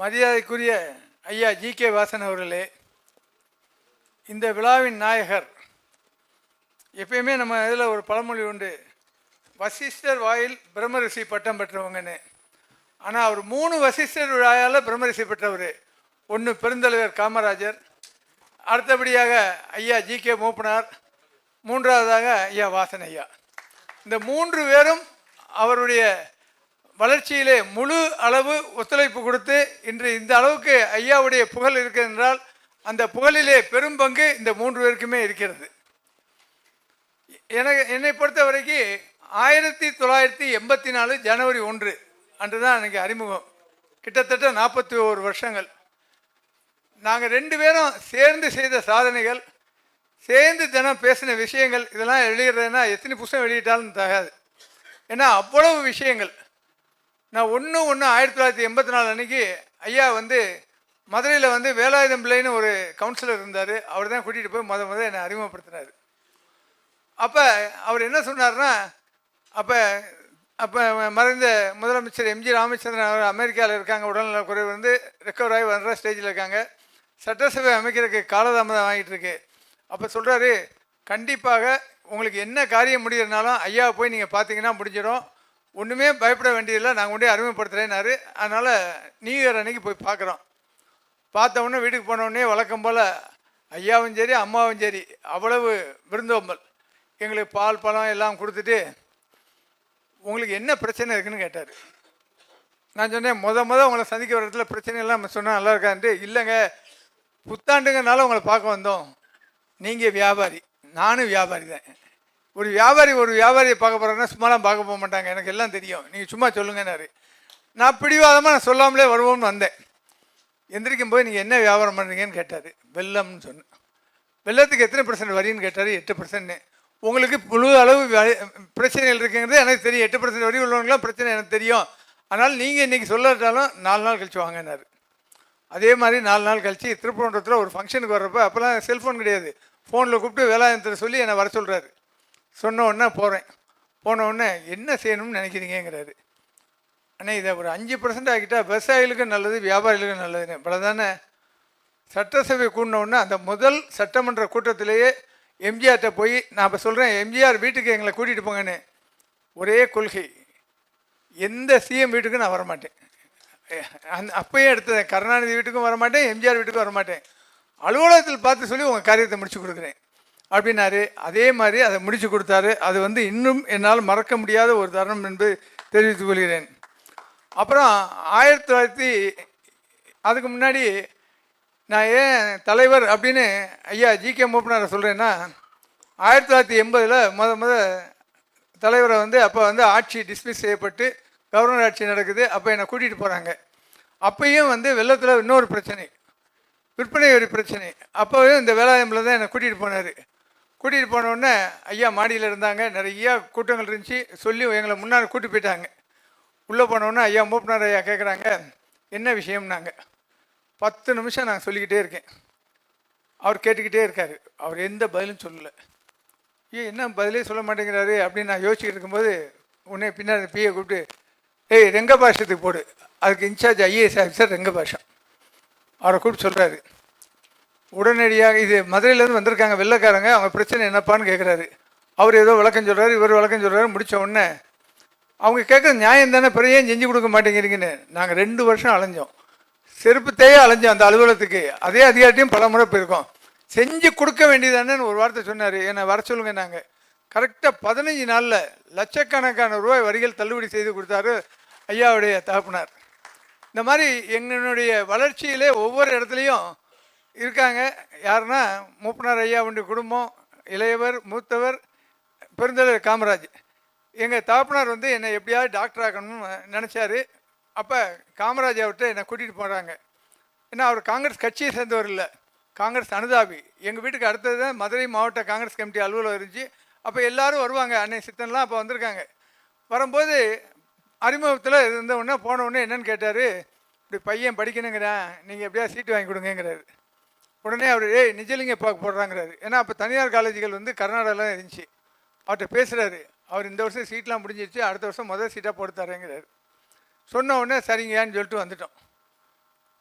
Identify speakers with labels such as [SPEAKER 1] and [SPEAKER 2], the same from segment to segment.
[SPEAKER 1] மரியாதைக்குரிய ஐயா G K Vasan அவர்களே இந்த விழாவின் நாயகர் எப்பயுமே நம்ம இதில் ஒரு பழமொழி உண்டு. வசிஷ்டர் வாயில் பிரம்மரிஷி பட்டம் பெற்றவங்கன்னு. ஆனால் அவர் மூணு வசிஷ்டர் விழாயால் பிரம்மரிஷி பெற்றவர். ஒன்று பெருந்தலைவர் காமராஜர் அடுத்தபடியாக ஐயா ஜி கே மூப்பனார் மூன்றாவதாக ஐயா வாசன் ஐயா. இந்த மூன்று பேரும் அவருடைய வளர்ச்சியிலே முழு அளவு ஒத்துழைப்பு கொடுத்து இன்று இந்த அளவுக்கு ஐயாவுடைய புகழ் இருக்கிறது என்றால் அந்த புகழிலே பெரும் பங்கு இந்த மூன்று பேருக்குமே இருக்கிறது. எனக்கு என்னை பொறுத்த வரைக்கும் ஆயிரத்தி தொள்ளாயிரத்தி எண்பத்தி நாலு ஜனவரி ஒன்று அன்று தான் எனக்கு அறிமுகம். கிட்டத்தட்ட நாற்பத்தி ஓரு வருஷங்கள். நாங்கள் ரெண்டு பேரும் சேர்ந்து செய்த சாதனைகள் சேர்ந்து தினம் பேசின விஷயங்கள் இதெல்லாம் எழுதுறதுன்னா எத்தனை புஸ்தகம் வெளியிட்டாலும் தகாது. ஏன்னா அவ்வளவு விஷயங்கள். நான் ஒன்று ஒன்று ஆயிரத்தி தொள்ளாயிரத்தி எண்பத்தி நாலு அன்னைக்கு ஐயா வந்து மதுரையில் வந்து வேலாயுதம் பிள்ளைன்னு ஒரு கவுன்சிலர் இருந்தார். அவர் தான் கூட்டிகிட்டு போய் முத முத என்னை அறிமுகப்படுத்தினார். அப்போ அவர் என்ன சொன்னார்னா அப்போ அப்போ மறைந்த முதலமைச்சர் எம்ஜி ராமச்சந்திரன் அவர் அமெரிக்காவில் இருக்காங்க. உடல்நல குறைவு வந்து ரெக்கவர் ஆகி வர்ற ஸ்டேஜில் இருக்காங்க. சட்டசபை அமைக்கிறதுக்கு காலதாமதம் ஆகிட்டு இருக்கு. அப்போ சொல்கிறாரு கண்டிப்பாக உங்களுக்கு என்ன காரியம் முடியிறனாலும் ஐயாவை போய் நீங்கள் பார்த்தீங்கன்னா முடிஞ்சிடும். ஒன்றுமே பயப்பட வேண்டியதில்லை. நாங்கள் ஒன்றே அறிமுகப்படுத்துகிறேன்னாரு அதனால் நியூ இயர் அன்னைக்கு போய் பார்க்குறோம் பார்த்தவொடனே வீட்டுக்கு போனவுடனே வழக்கம் போல் ஐயாவும் சரி அம்மாவும் சரி அவ்வளவு விருந்தோம்பல். எங்களுக்கு பால் பழம் எல்லாம் கொடுத்துட்டு உங்களுக்கு என்ன பிரச்சனை இருக்குன்னு கேட்டார். நான் சொன்னேன் முத முத உங்களை சந்திக்க வர இடத்துல பிரச்சனை எல்லாம் சொன்னால் நல்லா இருக்கான்ட்டு இல்லைங்க. புத்தாண்டுங்கனால உங்களை பார்க்க வந்தோம். நீங்கள் வியாபாரி. நானும் வியாபாரி தான். ஒரு வியாபாரி ஒரு வியாபாரியை பார்க்க போகிறாங்கன்னா சும்மாலாம் பார்க்க போக மாட்டாங்க. எனக்கு எல்லாம் தெரியும். நீங்கள் சும்மா சொல்லுங்கன்னாரு. நான் பிடிவாதமாக நான் சொல்லாமலே வருவோம்னு வந்தேன். எந்திரிக்கும் போது நீங்கள் என்ன வியாபாரம் பண்ணுறீங்கன்னு கேட்டார். வெள்ளம்னு சொன்னேன் வெள்ளத்துக்கு எத்தனை பர்சன்ட் வரின்னு கேட்டார். எட்டு பர்சன்ட்னு உங்களுக்கு முழு அளவு பிரச்சனைகள் இருக்குங்கிறது எனக்கு தெரியும். எட்டு பர்சன்ட் வரி உள்ளவங்களாம் பிரச்சனை எனக்கு தெரியும். அதனால் நீங்கள் இன்றைக்கி சொல்லட்டாலும் நாலு நாள் கழிச்சு வாங்கினார் அதே மாதிரி நாலு நாள் கழிச்சு திருப்பரங்குன்றத்தில் ஒரு ஃபங்க்ஷனுக்கு வர்றப்ப அப்போல்லாம் செல்ஃபோன் கிடையாது. ஃபோனில் கூப்பிட்டு வேலாயுதத்தில் சொல்லி என்னை வர சொல்கிறாரு சொன்ன உடனே போகிறேன் போன உடனே என்ன செய்யணும்னு நினைக்கிறீங்கிறாரு அண்ணே இதை ஒரு அஞ்சு பர்சன்ட் ஆக்கிட்டா விவசாயிகளுக்கும் நல்லது வியாபாரிகளுக்கும் நல்லதுன்னு. இவ்வளோ தானே சட்டசபை கூடின அந்த முதல் சட்டமன்ற கூட்டத்திலேயே எம்ஜிஆர்கிட்ட போய் நான் இப்போ சொல்கிறேன் எம்ஜிஆர் வீட்டுக்கு எங்களை கூட்டிகிட்டு போங்கன்னு. ஒரே கொள்கை. எந்த சிஎம் வீட்டுக்கும் நான் வரமாட்டேன். அந் அப்பயே எடுத்தேன். கருணாநிதி வீட்டுக்கும் வரமாட்டேன் எம்ஜிஆர் வீட்டுக்கும் வரமாட்டேன். அலுவலகத்தில் பார்த்து சொல்லி உங்கள் காரியத்தை முடிச்சு கொடுக்குறேன். அப்படின்னாரு. அதே மாதிரி அதை முடிச்சு கொடுத்தாரு. அது வந்து இன்னும் என்னால் மறக்க முடியாத ஒரு தருணம் என்று தெரிவித்துக் கொள்கிறேன். அப்புறம் ஆயிரத்தி தொள்ளாயிரத்தி அதுக்கு முன்னாடி நான் ஏன் தலைவர் அப்படின்னு ஐயா ஜி கே மூப்பனாரை சொல்கிறேன்னா ஆயிரத்தி தொள்ளாயிரத்தி எண்பதில் முத முத தலைவரை வந்து அப்போ வந்து ஆட்சி டிஸ்மிஸ் செய்யப்பட்டு கவர்னர் ஆட்சி நடக்குது. அப்போ என்னை கூட்டிகிட்டு போகிறாங்க அப்பையும் வந்து வெள்ளத்தில் இன்னொரு பிரச்சனை. விற்பனை வரி பிரச்சனை. அப்போவே இந்த வேலாயுதமில் தான் என்னை கூட்டிகிட்டு போனார். கூட்டிகிட்டு போனோடனே ஐயா மாடியில் இருந்தாங்க. நிறையா கூட்டங்கள் இருந்துச்சு. சொல்லி எங்களை முன்னாடி கூட்டி போயிட்டாங்க. உள்ளே போனோடனே ஐயா மூப்பனார் ஐயா கேட்குறாங்க என்ன விஷயம்னாங்க? பத்து நிமிஷம் நான் சொல்லிக்கிட்டே இருக்கேன். அவர் கேட்டுக்கிட்டே இருக்கார். அவர் எந்த பதிலும் சொல்லலை. ஏன் என்ன பதிலே சொல்ல மாட்டேங்கிறாரு? அப்படின்னு நான் யோசிச்சுட்டு இருக்கும்போது உடனே பின்னாடி பிஏ கூப்பிட்டு ஏய் ரெங்க பாஷத்துக்கு போடு. அதுக்கு in charge IAS officer Rengabashyam அவரை கூப்பிட்டு சொல்கிறாரு உடனடியாக இது மதுரையிலேருந்து வந்திருக்காங்க வெள்ளைக்காரங்க அவங்க பிரச்சனை என்னப்பான்னு கேட்குறாரு அவர் ஏதோ விளக்கம் சொல்கிறாரு இவர் விளக்கம் சொல்கிறாரு முடித்த உடனே அவங்க கேட்குற நியாயம் தானே பிறகு ஏன் செஞ்சு கொடுக்க மாட்டேங்கிறீங்கன்னு. நாங்கள் ரெண்டு வருஷம் அலைஞ்சோம். செருப்புத்தையே அலைஞ்சோம் அந்த அலுவலகத்துக்கு. அதே அதிகாரிட்டையும் பல முறை போயிருக்கோம். செஞ்சு கொடுக்க வேண்டியதானேன்னு ஒரு வார்த்தை சொன்னார். என்னை வர சொல்லுங்க நாங்கள் கரெக்டாக பதினஞ்சு நாளில் லட்சக்கணக்கான ரூபாய் வரிகள் தள்ளுபடி செய்து கொடுத்தாரு ஐயாவுடைய தகப்பனார். இந்த மாதிரி எங்களுடைய வளர்ச்சியிலே ஒவ்வொரு இடத்துலையும் இருக்காங்க. யாருன்னா மூப்பனார் ஐயாவுடைய குடும்பம் இளையவர் மூத்தவர் பெருந்தலைவர் காமராஜ். எங்கள் தாப்பனார் வந்து என்னை எப்படியாவது டாக்டர் ஆகணும்னு நினச்சாரு. அப்போ காமராஜ் அவர்கிட்ட என்னை கூட்டிகிட்டு போகிறாங்க ஏன்னா அவர் காங்கிரஸ் கட்சியை சேர்ந்தவர் இல்லை. காங்கிரஸ் அனுதாபி. எங்கள் வீட்டுக்கு அடுத்தது தான் மதுரை மாவட்ட காங்கிரஸ் கமிட்டி அலுவலகம் இருந்துச்சு. அப்போ எல்லாரும் வருவாங்க. அன்னை சித்தன்லாம் அப்போ வந்திருக்காங்க. வரும்போது அறிமுகத்தில் இருந்த உடனே போன உடனே என்னன்னு கேட்டார். இப்படி பையன் படிக்கணுங்கிறேன். நீங்கள் எப்படியா சீட்டு வாங்கி கொடுங்கங்கிறாரு. உடனே அவர் ஏய் நிஜலிங்க பார்க்க போடுறாங்கிறாரு. ஏன்னா அப்போ தனியார் காலேஜுகள் வந்து கர்நாடகாவில் இருந்துச்சு. அவர்கிட்ட பேசுகிறாரு அவர் இந்த வருஷம் சீட்லாம் முடிஞ்சிருச்சு அடுத்த வருஷம் முதல் சீட்டாக போட்டு தரேங்கிறாரு. சொன்ன உடனே சரிங்கயான்னு சொல்லிட்டு வந்துட்டோம்.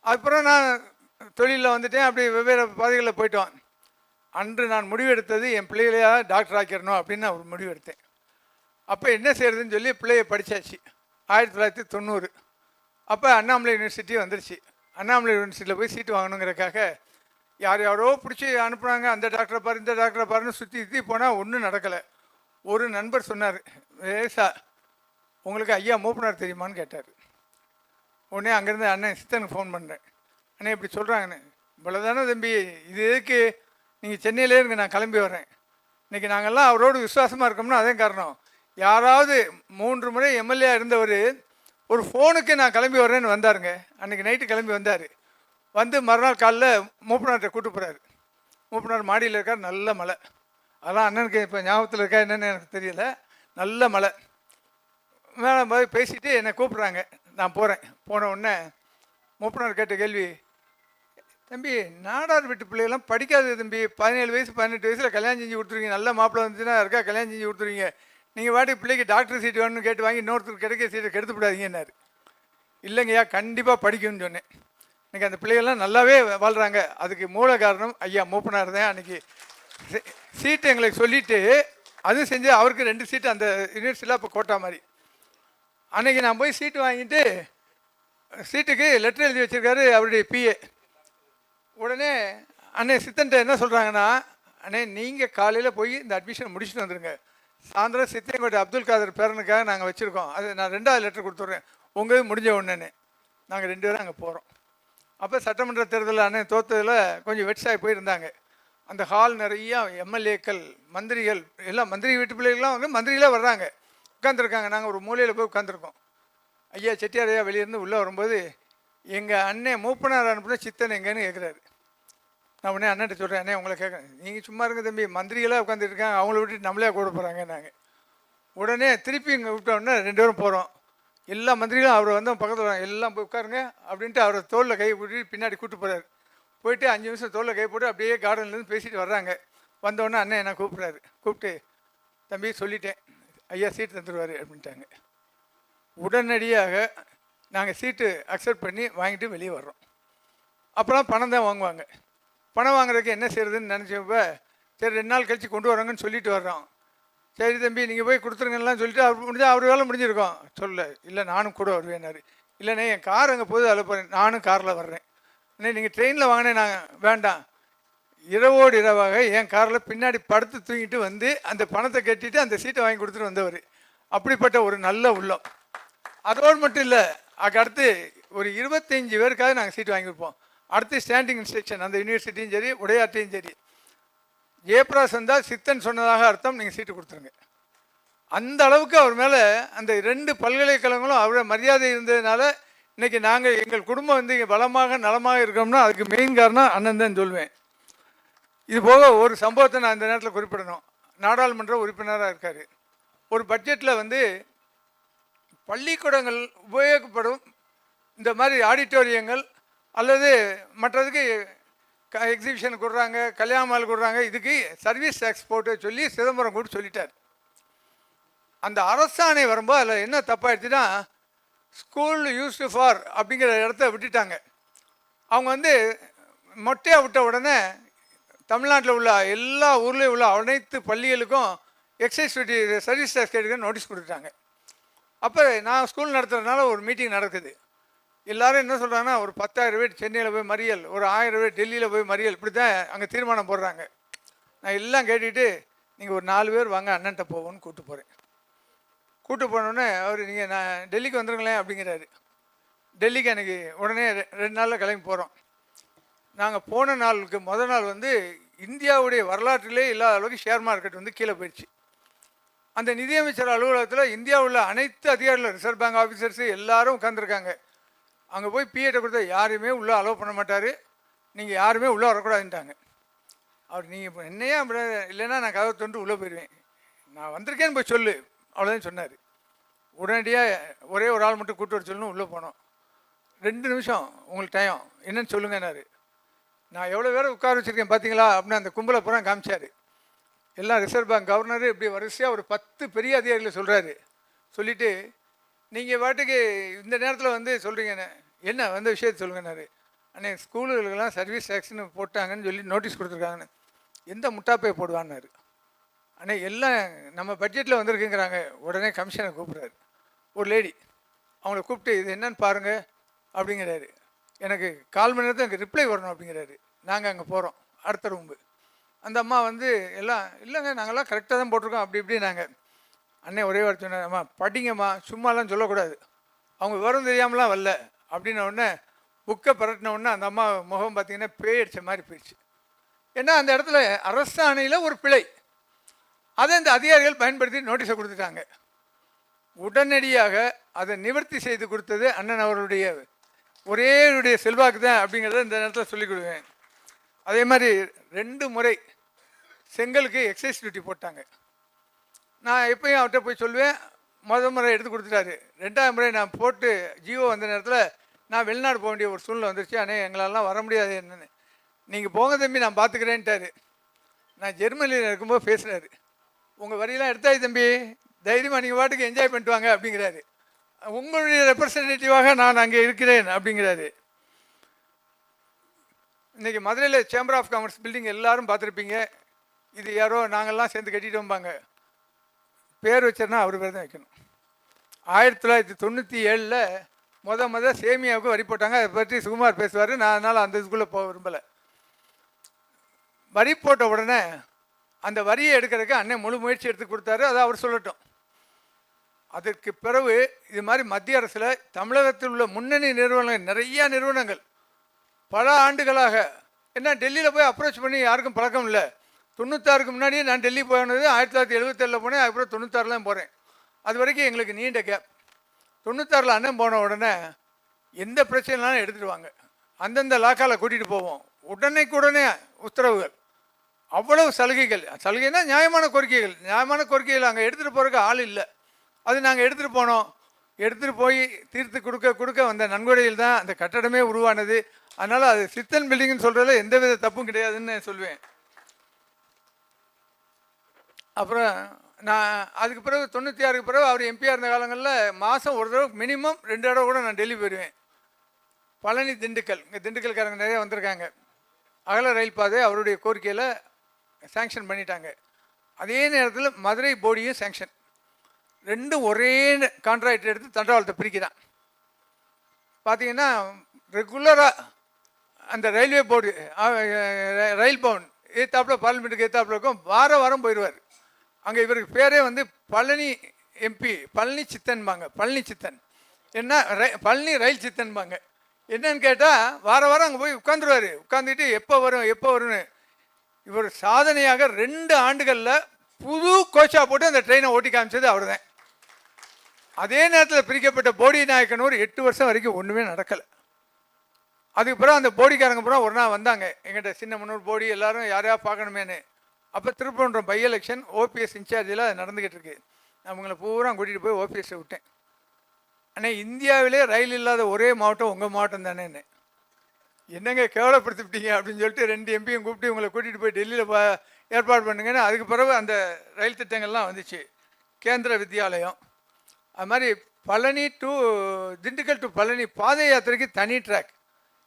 [SPEAKER 1] அப்புறம் நான் தொழிலில் வந்துட்டேன். அப்படி வெவ்வேறு பாதைகளில் போயிட்டோம். அன்று நான் முடிவெடுத்தது என் பிள்ளைகளையா டாக்டர் ஆக்கிடணும் அப்படின்னு நான் ஒரு முடிவெடுத்தேன். அப்போ என்ன செய்கிறதுன்னு சொல்லி பிள்ளைய படித்தாச்சு ஆயிரத்தி தொள்ளாயிரத்தி தொண்ணூறு. அப்போ அண்ணாமலை யூனிவர்சிட்டி வந்துருச்சு. அண்ணாமலை யூனிவர்சிட்டியில் போய் சீட்டு வாங்கணுங்கிறக்காக யார் யாரோ பிடிச்சி அனுப்புனாங்க அந்த டாக்டரை பாரு இந்த டாக்டரை பாருன்னு சுற்றி சுற்றி போனால் ஒன்றும் நடக்கலை. ஒரு நண்பர் சொன்னார் வேசா உங்களுக்கு ஐயா மூப்பனார் தெரியுமான்னு கேட்டார். உடனே அங்கேருந்து அண்ணன் சித்தனுக்கு ஃபோன் பண்ணுறேன் அண்ணே இப்படி சொல்கிறாங்கண்ணே இவ்வளோதானே தம்பி இது எதுக்கு? நீங்கள் சென்னையிலே இருங்க நான் கிளம்பி வரேன். இன்றைக்கி நாங்கள்லாம் அவரோடு விசுவாசமாக இருக்கோம்னா அதே காரணம். யாராவது மூன்று முறை எம்எல்ஏ இருந்தவர் ஒரு ஃபோனுக்கு நான் கிளம்பி வரேன்னு வந்தாருங்க. அன்றைக்கி நைட்டு கிளம்பி வந்தார். வந்து மறுநாள் காலைல மூப்பனார்கிட்ட கூட்டு போகிறாரு மூப்பனார் மாடியில் இருக்கார் நல்ல மழை. அதெல்லாம் அண்ணனுக்கு இப்போ ஞாபகத்தில் இருக்கா என்னென்னு எனக்கு தெரியல. நல்ல மழை. மேலே போய் பேசிட்டு என்னை கூப்பிட்றாங்க. நான் போகிறேன் போன உடனே மூப்பனார் கேட்ட கேள்வி தம்பி நாடார் வீட்டு பிள்ளைகள்லாம் படிக்காது தம்பி. பதினேழு வயசு பதினெட்டு வயசில் கல்யாணம் செஞ்சு கொடுத்துருவீங்க. நல்ல மாப்பிள்ளை வந்துச்சுன்னா இருக்கா கல்யாணம் செஞ்சு கொடுத்துருவீங்க? நீங்கள் வாட்டி பிள்ளைக்கு டாக்டர் சீட்டு வேணும்னு கேட்டு வாங்கி இன்னொருத்தருக்கு கிடைக்க சீட்டை கெடுத்து விடாதீங்கன்னாரு இல்லைங்கய்யா கண்டிப்பாக படிக்கும்னு சொன்னேன். இன்னைக்கு அந்த பிள்ளைகள்லாம் நல்லாவே வாழ்கிறாங்க அதுக்கு மூல காரணம் ஐயா மூப்பனார் தான் அன்றைக்கி சீட்டு எங்களுக்கு சொல்லிவிட்டு அதுவும் செஞ்சு அவருக்கு ரெண்டு சீட்டு அந்த யூனிவர்சிட்டியில் அப்போ கோட்டா மாதிரி. அன்னைக்கு நான் போய் சீட்டு வாங்கிட்டு சீட்டுக்கு லெட்டர் எழுதி வச்சுருக்காரு அவருடைய பிஏ உடனே அண்ணே சித்தன்ட்ட என்ன சொல்கிறாங்கன்னா அண்ணே நீங்கள் காலையில் போய் இந்த அட்மிஷன் முடிச்சுட்டு வந்துடுங்க சாயந்தரம் சித்தியங்கோட்டை அப்துல் காதர் பேரனுக்காக நாங்கள் வச்சுருக்கோம். அது நான் ரெண்டாவது லெட்டர் கொடுத்துட்றேன். உங்கள் முடிஞ்ச உடனே நாங்கள் ரெண்டு பேரும் அங்கே போகிறோம் அப்போ சட்டமன்ற தேர்தலில் அண்ணன் தோத்ததில் கொஞ்சம் வெட்ஸாகி போயிருந்தாங்க. அந்த ஹால் நிறையா எம்எல்ஏக்கள் மந்திரிகள் எல்லாம் மந்திரி வீட்டு பிள்ளைகள்லாம் வந்து மந்திரிகளாக வர்றாங்க. உட்காந்துருக்காங்க நாங்கள் ஒரு மூலையில் போய் உட்காந்துருக்கோம் ஐயா செட்டியார் ஐயா வெளியிருந்து உள்ளே வரும்போது எங்கள் அண்ணன் மூப்பனார் அனுப்புன சித்தன் எங்கன்னு கேட்குறாரு நான் உடனே அண்ணன்ட்ட சொல்கிறேன் அண்ணே உங்களை கேட்குறேன் நீங்கள் சும்மா இருங்க தம்பி மந்திரிகளாக உட்காந்துருக்காங்க அவங்கள விட்டு நம்மளே கூட போகிறாங்க நாங்கள் உடனே திருப்பி இங்கே விட்டோன்னே ரெண்டு பேரும் போகிறோம் எல்லா மந்திரிகளும் அவர் வந்து பக்கத்தில் எல்லாம் போய் உட்காருங்க அப்படின்ட்டு அவரை தோளில் கை போட்டு பின்னாடி கூட்டு போகிறாரு போயிட்டு அஞ்சு நிமிஷம் தோளில் கை போட்டு அப்படியே கார்டன்லேருந்து பேசிட்டு வர்றாங்க. வந்தோடனே அண்ணன் என்ன கூப்பிட்றாரு. கூப்பிட்டு தம்பி சொல்லிட்டேன். ஐயா சீட்டு தந்துடுவார் அப்படின்ட்டாங்க. உடனடியாக நாங்கள் சீட்டு அக்செப்ட் பண்ணி வாங்கிட்டு வெளியே வர்றோம். அப்புறம் பணம் தான் வாங்குவாங்க. பணம் வாங்குறதுக்கு என்ன செய்யறதுன்னு நினச்சப்ப சரி ரெண்டு நாள் கழித்து கொண்டு வராங்கன்னு சொல்லிட்டு வர்றோம். சரி தம்பி நீங்கள் போய் கொடுத்துருங்கலாம் சொல்லிட்டு அவர் முடிஞ்சால் அவர் வேலை முடிஞ்சிருக்கோம். சொல்ல இல்லை நானும் கூட வருவேன்னாரு இல்லைண்ணே என் கார் அங்கே போகுது அதில் போகிறேன் நானும் காரில் வர்றேன். அண்ணே நீங்கள் ட்ரெயினில் வாங்கினேன் நாங்கள் வேண்டாம். இரவோடு இரவாக என் காரில் பின்னாடி படுத்து தூங்கிட்டு வந்து அந்த பணத்தை கட்டிட்டு அந்த சீட்டை வாங்கி கொடுத்துட்டு வந்தவர். அப்படிப்பட்ட ஒரு நல்ல உள்ளம். அதோடு மட்டும் இல்லை அதுக்கடுத்து ஒரு இருபத்தஞ்சி பேருக்காக நாங்கள் சீட்டு வாங்கி கொடுப்போம். அடுத்து ஸ்டாண்டிங் இன்ஸ்ட்ரக்ஷன் அந்த யூனிவர்சிட்டியும் சரி உடையாட்டையும் சரி. ஜெயபிராஸ் வந்தால் சித்தன் சொன்னதாக அர்த்தம் நீங்கள் சீட்டு கொடுத்துருங்க. அந்த அளவுக்கு அவர் மேலே அந்த ரெண்டு பல்கலைக்கழகங்களும் அவரோட மரியாதை இருந்ததுனால இன்றைக்கி நாங்கள் எங்கள் குடும்பம் வந்து இங்கே பலமாக நலமாக இருக்கோம்னா அதுக்கு மெயின் காரணம் அண்ணன் தான் சொல்வேன். இது போக ஒரு சம்பவத்தை நான் இந்த நேரத்தில் குறிப்பிடணும். நாடாளுமன்ற உறுப்பினராக இருக்கார். ஒரு பட்ஜெட்டில் வந்து பள்ளிக்கூடங்கள் உபயோகப்படும். இந்த மாதிரி ஆடிட்டோரியங்கள் அல்லது மற்றதுக்கு எக்ஸிபிஷன் கொடுறாங்க கல்யாண மால் கொடுறாங்க. இதுக்கு சர்வீஸ் டேக்ஸ் போட்டு சொல்லி சிதம்பரம் கூட சொல்லிட்டார். அந்த அரசாணை வரும்போது அதில் என்ன தப்பாயிடுச்சுன்னா ஸ்கூல் யூஸ்டு ஃபார் அப்படிங்கிற இடத்த விட்டுட்டாங்க. அவங்க வந்து மொட்டையாக விட்ட உடனே தமிழ்நாட்டில் உள்ள எல்லா ஊர்லேயும் உள்ள அனைத்து பள்ளிகளுக்கும் எக்ஸைஸ் டியூட்டி சர்வீஸ் டேக்ஸ் கேட்டுக்க நோட்டீஸ் கொடுத்துட்டாங்க. அப்போ நான் ஸ்கூல் நடத்துறதுனால ஒரு மீட்டிங் நடக்குது. எல்லாரும் என்ன சொல்கிறாங்கன்னா ஒரு பத்தாயிரம் பேர் சென்னையில் போய் மறியல் ஒரு ஆயிரம் பேர் டெல்லியில் போய் மறியல் இப்படி தான் அங்கே தீர்மானம் போடுறாங்க. நான் எல்லாம் கேட்டுட்டு நீங்கள் ஒரு நாலு பேர் வாங்க அண்ணன்ட்ட போவோன்னு கூப்பிட்டு போகிறேன் கூட்டு போனோடனே அவர் நீங்கள் நான் டெல்லிக்கு வந்துருங்களேன் அப்படிங்கிறாரு. டெல்லிக்கு எனக்கு உடனே ரெ- ரெண்டு நாளில் கிளம்பி போகிறோம் நாங்கள் போன நாளுக்கு முதல் நாள் வந்து இந்தியாவுடைய வரலாற்றிலே இல்லாத அளவுக்கு ஷேர் மார்க்கெட் வந்து கீழே போயிடுச்சு. அந்த நிதியமைச்சர் அலுவலகத்தில் இந்தியாவில் உள்ள அனைத்து அதிகாரிகளும் ரிசர்வ் பேங்க் ஆஃபீஸர்ஸு எல்லாரும் உட்காந்துருக்காங்க அங்கே போய் பிஏட்டை கொடுத்தா யாருமே உள்ளே அலோவ் பண்ண மாட்டார். நீங்கள் யாருமே உள்ளே வரக்கூடாதுன்ட்டாங்க. அவர் நீங்கள் இப்போ என்னையா அப்படி இல்லைன்னா நான் கதவை தொண்டு உள்ளே போயிடுவேன் நான் வந்திருக்கேன்னு போய் சொல்லு. அவ்வளோதான் சொன்னார். உடனடியாக ஒரே ஒரு ஆள் மட்டும் கூட்டு வர சொல்லணும் உள்ளே போனோம். ரெண்டு நிமிஷம் உங்களுக்கு டைம் என்னன்னு சொல்லுங்கன்னாரு. நான் எவ்வளோ பேரை உட்கார வச்சிருக்கேன் பார்த்தீங்களா அப்படின்னு அந்த கும்பலை பூரா காமிச்சார். எல்லாம் ரிசர்வ் பேங்க் கவர்னரு இப்படி வரிசையாக ஒரு பத்து பெரிய அதிகாரிகளை சொல்கிறாரு சொல்லிவிட்டு நீங்கள் பாட்டுக்கு இந்த நேரத்தில் வந்து சொல்கிறீங்க என்ன? வந்த விஷயத்தை சொல்லுங்கன்னாரு அண்ணே ஸ்கூலுகளுக்கெல்லாம் சர்வீஸ் டேக்ஸ்னு போட்டாங்கன்னு சொல்லி நோட்டீஸ் கொடுத்துருக்காங்கன்னு. எந்த முட்டாப்பை போடுவான்னாரு? அண்ணே எல்லாம் நம்ம பட்ஜெட்டில் வந்திருக்குங்கிறாங்க. உடனே கமிஷனை கூப்பிட்றாரு. ஒரு லேடி அவங்கள கூப்பிட்டு இது என்னன்னு பாருங்க அப்படிங்கிறாரு. எனக்கு கால் மணி நேரத்தில் எனக்கு ரிப்ளை வரணும் அப்படிங்கிறாரு. நாங்கள் அங்கே போகிறோம் அடுத்த ரூம்பு அந்த அம்மா வந்து எல்லாம் இல்லைங்க நாங்கள்லாம் கரெக்டாக தான் போட்டிருக்கோம். அப்படி இப்படி நாங்கள் அண்ணன் ஒரே வார்த்தை சொன்னார் அம்மா படிங்கம்மா சும்மாலாம் சொல்லக்கூடாது. அவங்க விவரம் தெரியாமலாம் வரல. அப்படின்ன உடனே புக்கை பரட்டின உடனே அந்த அம்மா முகம் பார்த்தீங்கன்னா பேய் அடித்த மாதிரி போயிடுச்சு. ஏன்னா அந்த இடத்துல அரசாணையில் ஒரு பிழை. அதை இந்த அதிகாரிகள் பயன்படுத்தி நோட்டீஸை கொடுத்துட்டாங்க. உடனடியாக அதை நிவர்த்தி செய்து கொடுத்தது அண்ணன் அவர்களுடைய ஒரே செல்வாக்கு தான் அப்படிங்கிறத இந்த நேரத்தில் சொல்லிக் கொடுவேன் அதே மாதிரி ரெண்டு முறை செங்கலுக்கு எக்ஸைஸ் டியூட்டி போட்டாங்க. நான் எப்பயும் அவர்கிட்ட போய் சொல்லுவேன். முத முறை எடுத்து கொடுத்துட்டாரு. ரெண்டாவது முறை நான் போட்டு ஜியோ வந்த நேரத்தில் நான் வெளிநாடு போக வேண்டிய ஒரு சூழ்நிலை வந்துருச்சு. ஆனால் எங்களாலாம் வர முடியாது என்னென்னு. நீங்கள் போங்க தம்பி நான் பார்த்துக்கிறேன்ட்டாரு நான் ஜெர்மனியில் இருக்கும்போது பேசுகிறாரு உங்கள் வரியெல்லாம் எடுத்தாய் தம்பி. தைரியமாக நீங்கள் பாட்டுக்கு என்ஜாய் பண்ணிட்டு வாங்க அப்படிங்கிறாரு. உங்களுடைய ரெப்ரசன்டேட்டிவாக நான் அங்கே இருக்கிறேன் அப்படிங்கிறாரு. இன்றைக்கி மதுரையில் சேம்பர் ஆஃப் காமர்ஸ் பில்டிங் எல்லாரும் பார்த்துருப்பீங்க. இது யாரோ நாங்கள்லாம் சேர்ந்து கட்டிட்டு வம்பாங்க பேர் வச்சிருந்தா அவர் பேர் தான் வைக்கணும். ஆயிரத்தி தொள்ளாயிரத்தி தொண்ணூற்றி ஏழில் முத முத சேமியாவுக்கு வரி போட்டாங்க. அதை பற்றி சுகுமார் பேசுவார். நான் அதனால் அந்த இதுக்குள்ளே போக விரும்பலை. வரி போட்ட உடனே அந்த வரியை எடுக்கிறதுக்கு அண்ணன் முழு முயற்சி எடுத்து கொடுத்தாரு. அதை அவர் சொல்லட்டும். அதற்கு பிறகு இது மாதிரி மத்திய அரசில் தமிழகத்தில் உள்ள முன்னணி நிறுவனங்கள் நிறையா நிறுவனங்கள் பல ஆண்டுகளாக என்ன டெல்லியில் போய் அப்ரோச் பண்ணி யாருக்கும் பழக்கம் இல்லை. தொண்ணூத்தாறுக்கு முன்னாடியே நான் டெல்லி போனது ஆயிரத்தி தொள்ளாயிரத்தி எழுபத்தேழில் போனேன் அதுக்கப்புறம் தொண்ணூத்தாறுலாம் போகிறேன் அது வரைக்கும் எங்களுக்கு நீண்ட கேப் தொண்ணூத்தாறில் அண்ணன் போன உடனே எந்த பிரச்சனைலாம் எடுத்துகிட்டு வாங்க. அந்தந்த லாக்காவில் கூட்டிகிட்டு போவோம். உடனே உத்தரவுகள். அவ்வளவு சலுகைகள். சலுகைனா நியாயமான கோரிக்கைகள். நியாயமான கோரிக்கைகள் அங்கே எடுத்துகிட்டு போகிறதுக்கு ஆள் இல்லை. அது நாங்கள் எடுத்துகிட்டு போனோம். எடுத்துகிட்டு போய் தீர்த்து கொடுக்க கொடுக்க வந்த நன்கொடையில் தான். அந்த கட்டடமே உருவானது. அதனால் அது சித்தன் பில்டிங்னு சொல்கிறதுல எந்த வித தப்பும் கிடையாதுன்னு சொல்லுவேன் அப்புறம் நான் அதுக்கு பிறகு தொண்ணூற்றி ஆறுக்கு பிறகு அவர் எம்பியாக இருந்த காலங்களில் மாதம் ஒரு தடவை மினிமம் ரெண்டு தடவை கூட நான் டெல்லி போயிடுவேன் பழனி திண்டுக்கல். இங்கே திண்டுக்கல்காரங்க நிறைய வந்திருக்காங்க. அகல ரயில் பாதை அவருடைய கோரிக்கையில் சேங்ஷன் பண்ணிட்டாங்க. அதே நேரத்தில் மதுரை போடியும் சேங்ஷன் ரெண்டும் ஒரே கான்ட்ராக்ட் எடுத்து தண்டவாளத்தை பிரிக்கிறான். பார்த்தீங்கன்னா ரெகுலராக அந்த ரயில்வே போர்டு ரயில் பவன் ஏத்தாப்பில் பார்லிமெண்ட்டுக்கு ஏத்தாப்பில் இருக்கும். வார வாரம் போயிடுவார் அங்கே இவருக்கு பேரே வந்து பழனி எம்பி பழனி சித்தன்பாங்க பழனி சித்தன். என்ன ரை பழனி ரயில் சித்தன்பாங்க. என்னன்னு கேட்டால் வார வாரம் அங்கே போய் உட்காந்துருவார். உட்காந்துட்டு எப்போ வரும் எப்போ வரும்னு. இவர் சாதனையாக ரெண்டு ஆண்டுகளில் புது கோச்சா போட்டு அந்த ட்ரெயினை ஓட்டி காமிச்சது அவர் தான் அதே நேரத்தில் பிரிக்கப்பட்ட போடி நாயக்கனூர் எட்டு வருஷம் வரைக்கும் ஒன்றுமே நடக்கலை. அதுக்கு பிறகு அந்த போடிக்காரங்க பூரா ஒரு நாள் வந்தாங்க. எங்கிட்ட சின்ன முன்னூர் போடி எல்லாரும் யாரையா பார்க்கணுமேனு அப்போ திருப்பன்றம் பை எலெக்ஷன் ஓபிஎஸ் இன்சார்ஜில் அது நடந்துக்கிட்டு இருக்கு. நான் உங்களை பூரா கூட்டிகிட்டு போய் ஓபிஎஸ்ஸை விட்டேன். ஆனால் இந்தியாவிலே ரயில் இல்லாத ஒரே மாவட்டம் உங்கள் மாவட்டம் தானேன்னு. என்னங்க கேவலப்படுத்திவிட்டீங்க அப்படின்னு சொல்லிட்டு ரெண்டு எம்பியும் கூப்பிட்டு உங்களை கூட்டிகிட்டு போய் டெல்லியில் பா ஏற்பாடு பண்ணுங்கன்னு அதுக்கு பிறகு அந்த ரயில் திட்டங்கள்லாம் வந்துச்சு. கேந்திர வித்யாலயம். அது மாதிரி பழனி டு திண்டுக்கல் டு பழனி பாத யாத்திரைக்கு தனி ட்ராக்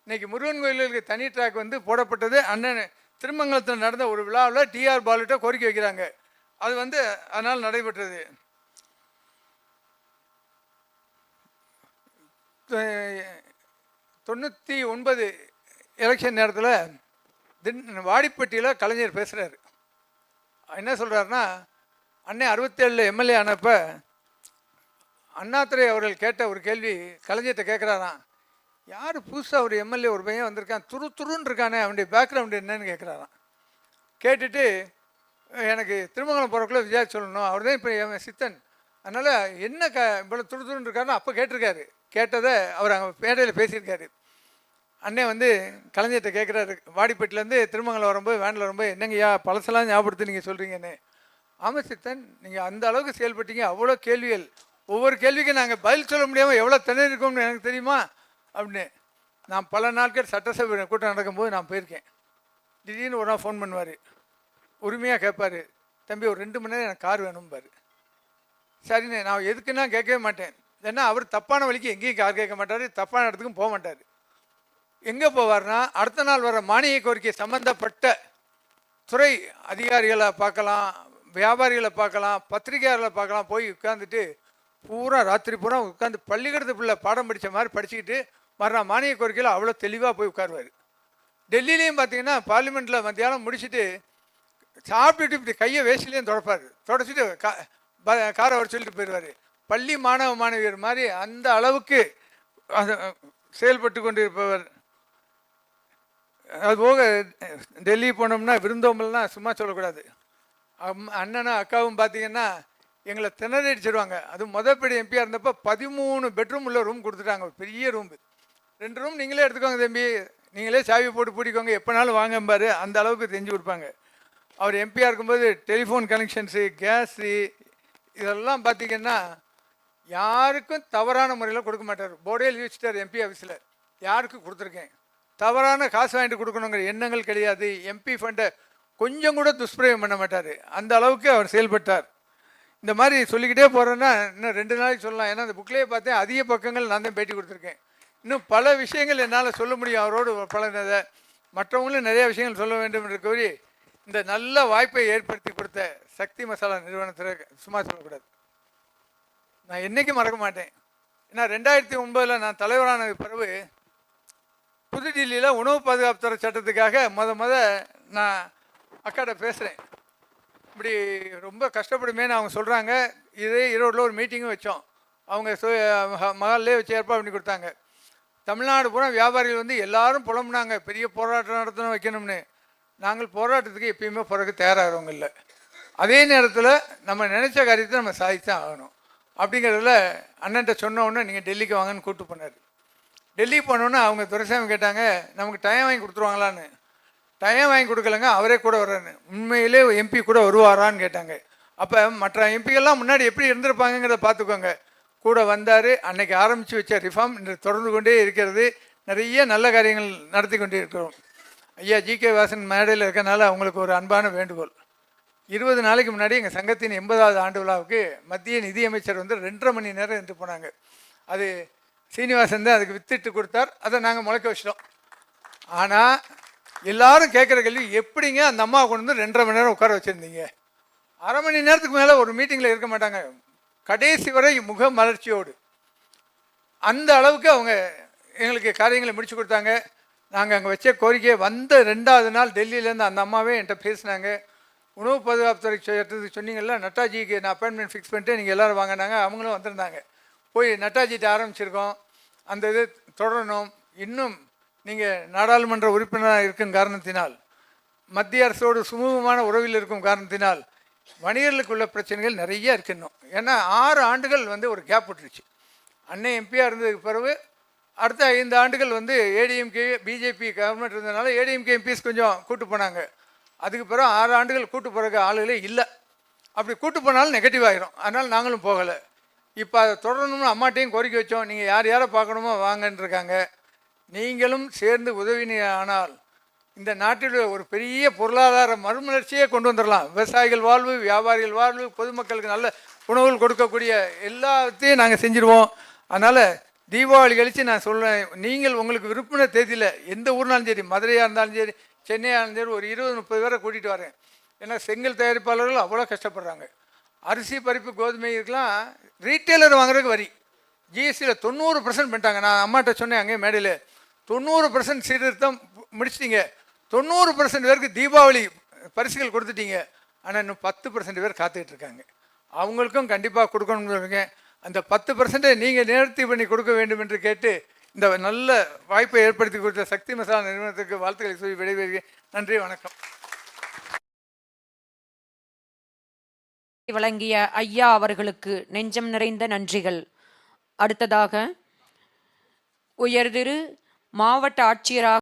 [SPEAKER 1] இன்றைக்கி முருகன் கோயிலுக்கு தனி ட்ராக் வந்து போடப்பட்டது. அண்ணன் திருமங்கலத்தில் நடந்த ஒரு விழாவில் டிஆர் பாலுகிட்ட கோரிக்கை வைக்கிறாங்க. அது வந்து அதனால் நடைபெற்றது. தொண்ணூற்றி ஒன்பது எலெக்ஷன் நேரத்தில் தின் வாடிப்பட்டியில் கலைஞர் பேசுகிறாரு என்ன சொல்கிறாருன்னா அன்னை அறுபத்தேழில் எம்எல்ஏ ஆனப்போ அண்ணாத்துறை அவர்கள் கேட்ட ஒரு கேள்வி கலைஞர்கிட்ட கேட்குறாராம் யார் புதுசாக ஒரு எம்எல்ஏ ஒரு பையன் வந்திருக்கான்? துரு துருன்னு இருக்கானே அவனுடைய பேக்ரவுண்டு என்னன்னு கேட்குறாராம் கேட்டுட்டு எனக்கு திருமங்கலம் போகிறக்குள்ள விஜயா சொல்லணும். அவர் தான் இப்போ என் சித்தன். அதனால் என்ன க இவ்வளோ துரு துருன்னு இருக்காருன்னு அப்போ கேட்டிருக்காரு. கேட்டதை அவர் அங்கே மேடையில் பேசியிருக்காரு. அண்ணன் வந்து கலைஞர்கிட்ட கேட்குறாரு வாடிப்பட்டிலேருந்து திருமங்கலம் வரும்போது வேனில் வரும்போது என்னங்கய்யா பழசெல்லாம் ஞாபகப்படுத்தி நீங்கள் சொல்கிறீங்கன்னு ஆமாம் சித்தன் நீங்கள் அந்த அளவுக்கு செயல்பட்டீங்க. அவ்வளோ கேள்விகள். ஒவ்வொரு கேள்விக்கும் நாங்கள் பதில் சொல்ல முடியாமல் எவ்வளோ திணறி இருக்கோம்னு எனக்கு தெரியுமா? அப்படின்னு. நான் பல நாட்கள் சட்டசபை கூட்டம் நடக்கும்போது நான் போயிருக்கேன். திடீர்னு ஒரு நாள் ஃபோன் பண்ணுவார். உரிமையாக கேட்பார். தம்பி ஒரு ரெண்டு மணி நேரம் எனக்கு கார் வேணும்பார். சரிண்ணே நான் எதுக்குன்னா கேட்கவே மாட்டேன். ஏன்னா அவர் தப்பான வழிக்கு எங்கேயும் கார் கேட்க மாட்டார். தப்பான இடத்துக்கும் போக மாட்டார். எங்கே போவார்னா அடுத்த நாள் வர மானிய கோரிக்கை சம்பந்தப்பட்ட துறை அதிகாரிகளை பார்க்கலாம் வியாபாரிகளை பார்க்கலாம் பத்திரிகையாளர்களை பார்க்கலாம். போய் உட்காந்துட்டு பூரா ராத்திரி பூரா உட்காந்து பள்ளிக்கூடத்து பிள்ளை பாடம் படித்த மாதிரி படிச்சுக்கிட்டு மறுநாள் மானிய கோரிக்கையில் அவ்வளோ தெளிவாக போய் உட்காருவார். டெல்லியிலையும் பார்த்தீங்கன்னா பார்லிமெண்ட்டில் மத்தியானம் முடிச்சுட்டு சாப்பிட்டுட்டு இப்படி கையை வேஸ்ட்லேயும் தொடப்பார். தொடச்சிட்டு கா ப- காரை வர சொல்லிட்டு போயிடுவார் பள்ளி மாணவ மாணவியர் மாதிரி அந்த அளவுக்கு செயல்பட்டு கொண்டு இருப்பவர் அது போக டெல்லி போனோம்னா விருந்தோம்பல்னால் சும்மா சொல்லக்கூடாது. அம் அண்ணனும் அக்காவும் பார்த்தீங்கன்னா எங்களை திணறடிச்சிடுவாங்க அது முதப்படி எம்பியாக இருந்தப்போ பதிமூணு பெட்ரூம் உள்ள ரூம் கொடுத்துட்டாங்க. பெரிய ரூம் ரெண்டு ரூம் நீங்களே எடுத்துக்கோங்க தம்பி. நீங்களே சாவி போட்டு பிடிக்கோங்க எப்போனாலும் வாங்கம்பாரு அந்த அளவுக்கு தெரிஞ்சு கொடுப்பாங்க. அவர் எம்பியாக இருக்கும்போது டெலிஃபோன் கனெக்ஷன்ஸு கேஸு இதெல்லாம் பார்த்தீங்கன்னா யாருக்கும் தவறான முறையில் கொடுக்க மாட்டார். போர்டே எழுதி எம்பி ஆஃபீஸில் யாருக்கு கொடுத்துருக்கேன்? தவறான காசு வாங்கிட்டு கொடுக்கணுங்கிற எண்ணங்கள் கிடையாது. எம்பி ஃபண்டை கொஞ்சம் கூட துஷ்பிரயோகம் பண்ண மாட்டார். அந்த அளவுக்கு அவர் செயல்பட்டார். இந்த மாதிரி சொல்லிக்கிட்டே போகிறேன்னா இன்னும் ரெண்டு நாளைக்கு சொல்லலாம். ஏன்னா அந்த புக்லேயே பார்த்தேன். அதிக பக்கங்கள் நான் தான் பேட்டி கொடுத்துருக்கேன். இன்னும் பல விஷயங்கள் என்னால் சொல்ல முடியும். அவரோடு பழகினதை. மற்றவங்களும் நிறைய விஷயங்கள் சொல்ல வேண்டும் என்று கூறி இந்த நல்ல வாய்ப்பை ஏற்படுத்தி கொடுத்த சக்தி மசாலா நிறுவனத்தில் சும்மா சொல்லக்கூடாது. நான் என்றைக்கும் மறக்க மாட்டேன். ஏன்னா ரெண்டாயிரத்தி ஒன்பதில் நான் தலைவரான பிறகு புதுடில்லியில் உணவு பாதுகாப்புத்துறை சட்டத்துக்காக மொதல் மொத நான் அக்காட்ட பேசுகிறேன் இப்படி ரொம்ப கஷ்டப்படுமேன்னு அவங்க சொல்கிறாங்க இதே ஈரோட்டில் ஒரு மீட்டிங்கும் வச்சோம். அவங்க சு மகால்லே வச்சு ஏற்பாடு பண்ணி கொடுத்தாங்க. தமிழ்நாடு பூரா வியாபாரிகள் வந்து எல்லாரும் புலம்புனாங்க. பெரிய போராட்டம் நடத்தணும் வைக்கணும்னு. நாங்கள் போராட்டத்துக்கு எப்பயுமே பிறகு தயாராகிறவங்க இல்லை. அதே நேரத்தில் நம்ம நினச்ச காரியத்தை நம்ம சாதித்தான் ஆகணும். அப்படிங்கிறதுல அண்ணன்ட்ட சொன்ன உடனே நீங்கள் டெல்லிக்கு வாங்கன்னு கூப்பிட்டு போனார். டெல்லி போனோன்னே அவங்க துரைசாமி கேட்டாங்க நமக்கு டைம் வாங்கி கொடுத்துருவாங்களான்னு. டைம் வாங்கி கொடுக்கலங்க அவரே கூட வர்றாரு. உண்மையிலே எம்பி கூட வருவாரான்னு கேட்டாங்க. அப்போ மற்ற எம்பிகள்லாம் முன்னாடி எப்படி இருந்திருப்பாங்கங்கிறத பார்த்துக்கோங்க கூட வந்தார் அன்னைக்கு ஆரம்பித்து வச்ச ரிஃபார்ம் இன்று தொடர்ந்து கொண்டே இருக்கிறது. நிறைய நல்ல காரியங்கள் நடத்தி கொண்டே இருக்கிறோம். ஐயா ஜி. கே. வாசன் மேடையில் இருக்கனால அவங்களுக்கு ஒரு அன்பான வேண்டுகோள். இருபது நாளைக்கு முன்னாடி எங்கள் சங்கத்தின் எண்பதாவது ஆண்டு விழாவுக்கு மத்திய நிதியமைச்சர் வந்து ரெண்டரை மணி நேரம் இருந்து போனாங்க. அது சீனிவாசன் தான் அதுக்கு வித்துட்டு கொடுத்தார். அதை நாங்கள் முளைக்க வச்சிட்டோம். ஆனால் எல்லாரும் கேட்குற கேள்வி எப்படிங்க அந்த அம்மா கொண்டு வந்து ரெண்டரை மணி நேரம் உட்கார வச்சுருந்தீங்க? அரை மணி நேரத்துக்கு மேலே ஒரு மீட்டிங்கில் இருக்க மாட்டாங்க. கடைசி வரை முக மலர்ச்சியோடு. அந்த அளவுக்கு அவங்க எங்களுக்கு காரியங்களை முடிச்சு கொடுத்தாங்க. நாங்கள் அங்கே வச்ச கோரிக்கையை வந்த ரெண்டாவது நாள் டெல்லியிலேருந்து அந்த அம்மாவே என்கிட்ட பேசினாங்க. உணவு பாதுகாப்புத்துறை செய்யறதுக்கு சொன்னீங்கல்ல நட்டாஜிக்கு நான் அப்பாயின்மெண்ட் ஃபிக்ஸ் பண்ணிட்டு நீங்கள் எல்லோரும் வாங்கினாங்க அவங்களும் வந்திருந்தாங்க. போய் நட்டாஜிட்ட ஆரம்பிச்சிருக்கோம். அந்த இது தொடரணும். இன்னும் நீங்கள் நாடாளுமன்ற உறுப்பினராக இருக்கும் காரணத்தினால் மத்திய அரசோடு சுமூகமான உறவில் இருக்கும் காரணத்தினால் வணிகர்களுக்குள்ள பிரச்சனைகள் நிறைய இருக்கு இன்னும். ஏன்னா ஆறு ஆண்டுகள் வந்து ஒரு கேப் விட்டுருச்சு. அன்னை எம்பியாக இருந்ததுக்கு பிறகு அடுத்த ஐந்து ஆண்டுகள் வந்து ஏடிஎம்கே பிஜேபி கவர்மெண்ட் இருந்ததுனால ஏடிஎம்கே எம்பிஸ் கொஞ்சம் கூட்டு போனாங்க. அதுக்கு பிறகு ஆறு ஆண்டுகள் கூட்டு போகிறக்கு ஆளுகளே இல்லை. அப்படி கூட்டு போனாலும் நெகட்டிவ் ஆகிரும் அதனால் நாங்களும் போகலை. இப்போ அதை தொடரணும்னு அம்மாட்டையும் கோரிக்கை வச்சோம். நீங்கள் யார் யாரை பார்க்கணுமோ வாங்கன்னு இருக்காங்க நீங்களும் சேர்ந்து உதவினி ஆனால் இந்த நாட்டில் ஒரு பெரிய பொருளாதார மறுமலர்ச்சியே கொண்டு வந்துடலாம். விவசாயிகள் வாழ்வு வியாபாரிகள் வாழ்வு பொதுமக்களுக்கு நல்ல உணவுகள் கொடுக்கக்கூடிய எல்லாத்தையும் நாங்கள் செஞ்சுருவோம். அதனால் தீபாவளி கழித்து நான் சொல்கிறேன் நீங்கள் உங்களுக்கு விருப்பின தேதியில் எந்த ஊர்னாலும் சரி மதுரையாக இருந்தாலும் சரி சென்னையாக இருந்தாலும் சரி ஒரு இருபது முப்பது பேரை கூட்டிகிட்டு வரேன். ஏன்னா செங்கல் தயாரிப்பாளர்கள் அவ்வளோ கஷ்டப்படுறாங்க. அரிசி பருப்பு கோதுமை இதுக்கெல்லாம் ரீட்டெயிலர் வாங்குறதுக்கு வரி. ஜிஎஸ்டியில் தொண்ணூறு பர்சன்ட் பண்ணிட்டாங்க. நான் அம்மாட்ட சொன்னேன் அங்கேயே மேடையில் தொண்ணூறு பர்சன்ட் சீர்திருத்தம் முடிச்சிட்டிங்க. தொண்ணூறு பர்சன்ட் பேருக்கு தீபாவளி பரிசுகள் கொடுத்துட்டீங்க. ஆனால் இன்னும் பத்து பர்சன்ட் பேர் காத்துக்கிட்டு இருக்காங்க. அவங்களுக்கும் கண்டிப்பாக கொடுக்கணும்னு அந்த பத்து பர்சன்ட்டை நீங்கள் நேர்த்தி பண்ணி கொடுக்க வேண்டும் என்று கேட்டு இந்த நல்ல வாய்ப்பை ஏற்படுத்தி கொடுத்த சக்தி மசாலா நிறுவனத்துக்கு வாழ்த்துக்களை சொல்லி விடைபெறுகிறேன். நன்றி வணக்கம்.
[SPEAKER 2] வழங்கிய ஐயா அவர்களுக்கு நெஞ்சம் நிறைந்த நன்றிகள். அடுத்ததாக உயர்திரு மாவட்ட ஆட்சியராக